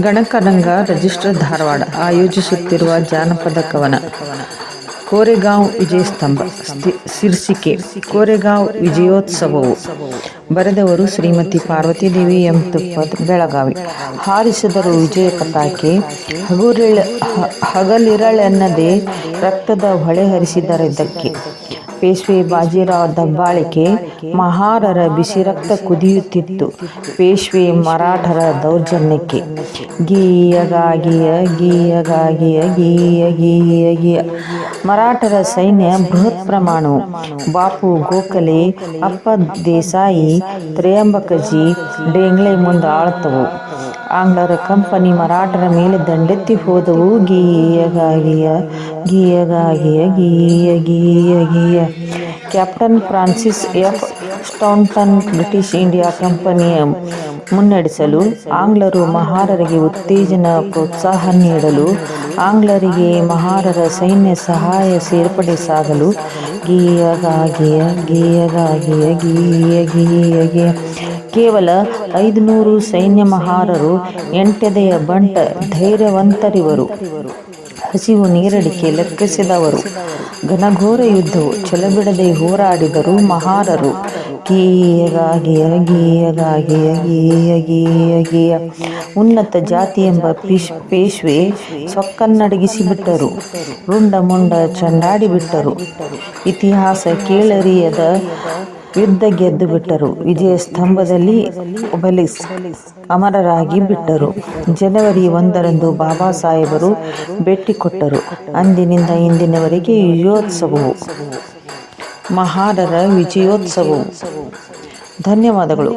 ಗಣಕರಂಗ register Dharwad ಆಯೋಜಿಸುತ್ತಿರುವ ಜಾನಪದ ಕವನ. ಕೋರೆಗಾಂವ್ ವಿಜಯಸ್ತಂಭ ಸ್ತಂಭ ಶೀರ್ಷಿಕೆ ಕೋರೆಗಾಂವ್ ವಿಜಯೋತ್ಸವವು. ಬರೆದವರು ಶ್ರೀಮತಿ ಪಾರ್ವತಿದೇವಿ ಎಂ ತುಪ್ಪದ್ ಬೆಳಗಾವಿ. ಹಾರಿಸಿದರು ವಿಜಯ ಪತಾಕೆ. ಹಗುರಿಳ ಹಗಲಿರಳೆನ್ನದೆ ರಕ್ತದ ಹೊಳೆ ಹರಿಸಿದರಿದ್ದಕ್ಕೆ ಪೇಶ್ವೆ ಬಾಜಿರಾವ್ ದಬ್ಬಾಳಿಕೆ ಮಹಾರರ ಬಿಸಿ ರಕ್ತ ಕುದಿಯುತ್ತಿತ್ತು. ಪೇಶ್ವೆ ಮರಾಠರ ದೌರ್ಜನ್ಯಕ್ಕೆ. ಗೀಯಗಾಗಿಯ ಗೀಯಗಾಗಿಯ, ಗೀಯ ಗೀಯ ಗೀಯ. ಮರಾಠರ ಸೈನ್ಯ ಬೃಹತ್ ಪ್ರಮಾಣವು. ಬಾಪು ಗೋಖಲೆ, ಅಪ್ಪ ದೇಸಾಯಿ ತ್ರಯಂಬಕಜಿ ಡೇಂಗ್ಲೆ ಮುಂದೆ ಆಳ್ತವು. ಆಂಗ್ಲರ ಕಂಪನಿ ಮರಾಠರ ಮೇಲೆ ದಂಡೆತ್ತಿ ಹೋದವು. ಗೀಯಗಾಗಿಯ ಗೀಯಗಾಗಿಯ, ಗೀಯ ಗೀಯ ಗೀಯ. Captain Francis F. Staunton British India ಕಂಪನಿಯ ಮುನ್ನಡೆಸಲು ಆಂಗ್ಲರು ಮಹಾರರಿಗೆ ಉತ್ತೇಜನ, ಪ್ರೋತ್ಸಾಹ ನೀಡಲು, ಆಂಗ್ಲರಿಗೆ ಮಹಾರರ ಸೈನ್ಯ ಸಹಾಯ ಸೇರ್ಪಡಿಸಾಗಲು ಗೀಯಗಾಗಿಯ ಗೀಯಗಾಗಿಯ, ಗೀಯ ಗೀಯ ಗೀಯ ಕೇವಲ ಐದುನೂರು ಸೈನ್ಯ ಮಹಾರರು, ಎಂಟೆದೆಯ ಬಂಟ ಧೈರ್ಯವಂತರಿವರು. ಹಸಿವು ನೀರಡಿಕೆ ಲೆಕ್ಕಿಸಿದವರು. ಘನಘೋರ ಯುದ್ಧವು ಛಲಬಿಡದೆ ಹೋರಾಡಿದರು ಮಹಾರರು ಗೀಯಗಾಗಿಯ ಗೀಯಗಾಗಿಯ ಗೀಯ ಗೀಯ ಗೀಯ ಉನ್ನತ ಜಾತಿ ಎಂಬ ಪಿಶ್, ಪೇಶ್ವೆ ಸೊಕ್ಕನ್ನಡಗಿಸಿಬಿಟ್ಟರು. ರುಂಡ, ಮುಂಡ ಚಂಡಾಡಿಬಿಟ್ಟರು. ಇತಿಹಾಸ ಕೇಳರಿಯದ ಯುದ್ಧ ಗೆದ್ದು ಬಿಟ್ಟರು. ವಿಜಯ ಸ್ತಂಭದಲ್ಲಿ ಅಮರರಾಗಿ ಬಿಟ್ಟರು. ಜನವರಿ ಒಂದರಂದು ಬಾಬಾ ಸಾಹೇಬರು ಭೇಟಿ ಕೊಟ್ಟರು. ಅಂದಿನಿಂದ ಇಂದಿನವರೆಗೆ ವಿಜಯೋತ್ಸವವು. ಮಹಾರರ ವಿಜಯೋತ್ಸವವು. ಧನ್ಯವಾದಗಳು.